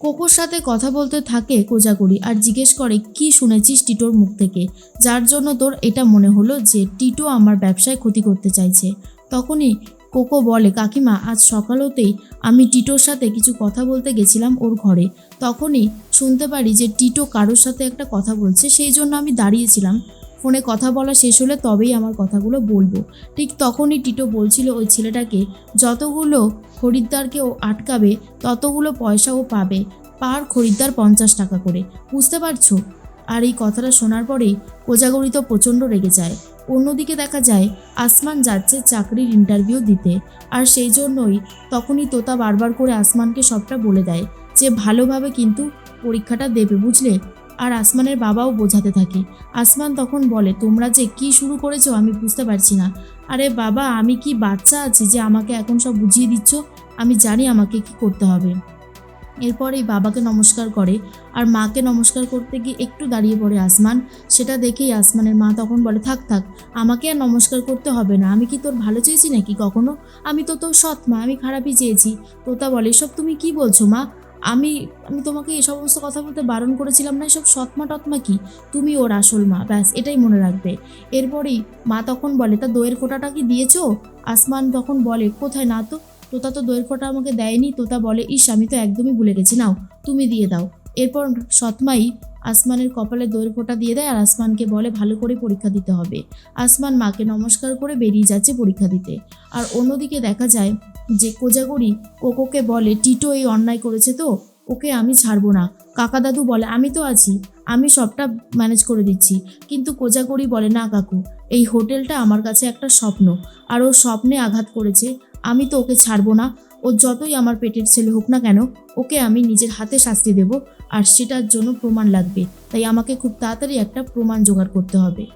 কোকোর সাথে কথা বলতে থাকে কোজাগরি আর জিজ্ঞেস করে, কি শুনেছিস টিটোর মুখ থেকে? যার জন্য তোর এটা মনে হলো যে টিটো আমার ব্যবসায় ক্ষতি করতে চাইছে। তখনই কোকো বলে, কাকিমা, আজ সকালতেই আমি টিটোর সাথে কিছু কথা বলতে গেছিলাম ওর ঘরে। তখনই শুনতে পারি যে টিটো কারোর সাথে একটা কথা বলছে, সেই জন্য আমি দাঁড়িয়েছিলাম। ফোনে কথা বলা শেষ হলে তবেই আমার কথাগুলো বলব। ঠিক তখনই টিটো বলছিল ওই ছেলেটাকে, যতগুলো খরিদ্দারকে ও আটকাবে, ততগুলো পয়সা ও পাবে, পার খরিদ্দার পঞ্চাশ টাকা করে। বুঝতে পারছ? আর এই কথাটা শোনার পরেই কোজাগরি তো প্রচণ্ড রেগে যায়। অন্যদিকে দেখা যায়, আসমান যাচ্ছে চাকরির ইন্টারভিউ দিতে। আর সেই জন্যই তখনই তোতা বারবার করে আসমানকে সবটা বলে দেয়, যে ভালোভাবে কিন্তু পরীক্ষাটা দেবে, বুঝলে? আর আসমানের বাবাও বোঝাতে থাকে। আসমান তখন বলে, তোমরা যে কি শুরু করেছ আমি বুঝতে পারছি না। আরে বাবা, আমি কি বাচ্চা আছি যে আমাকে এখন সব বুঝিয়ে দিচ্ছ? আমি জানি আমাকে কি করতে হবে। এরপরেই বাবাকে নমস্কার করে, আর মাকে নমস্কার করতে গিয়ে একটু দাঁড়িয়ে পড়ে আসমান। সেটা দেখেই আসমানের মা তখন বলে, থাক থাক, আমাকে আর নমস্কার করতে হবে না। আমি কি তোর ভালো চেয়েছি নাকি কখনো? আমি তো তোর সৎ মা, আমি খারাপই চেয়েছি। তোতা বলে, এসব তুমি কি বলছো মা? আমি আমি তোমাকে এই সমস্ত কথা বলতে বারণ করেছিলাম না, এসব সৎমা টৎমা কি? তুমি ওর আসল মা, ব্যাস, এটাই মনে রাখবে। এরপরেই মা তখন বলে, তা দইয়ের ফোঁটাটা কি দিয়েছ? আসমান তখন বলে, কোথায় না তো? তোতা তো দইয়ের ফোঁটা আমাকে দেয়নি। তোতা বলে, ইস, আমি তো একদমই ভুলে গেছি, নাও, তুমি দিয়ে দাও। এরপর সৎমাই আসমানের কপালে দইয়ের ফোঁটা দিয়ে দেয়, আর আসমানকে বলে, ভালো করে পরীক্ষা দিতে হবে। আসমান মাকে নমস্কার করে বেরিয়ে যাচ্ছে পরীক্ষা দিতে। আর অন্যদিকে দেখা যায় যে কোজাগরি কোকোকে বলে, টিটো, এই অন্যায় করেছে তো? ওকে আমি ছাড়বো না। কাকা দাদু বলে, আমি তো আছি, আমি সবটা ম্যানেজ করে দিচ্ছি। কিন্তু কোজাগরি বলে, না কাকু, এই হোটেলটা আমার কাছে একটা স্বপ্ন, আর ও স্বপ্নে আঘাত করেছে। আমি তো ওকে ছাড়বো না। ও যতই আমার পেটের ছেলে হোক না কেন, ওকে আমি নিজের হাতে শাস্তি দেব, আর সেটার জন্য প্রমাণ লাগবে। তাই আমাকে খুব তাড়াতাড়ি একটা প্রমাণ জোগাড় করতে হবে।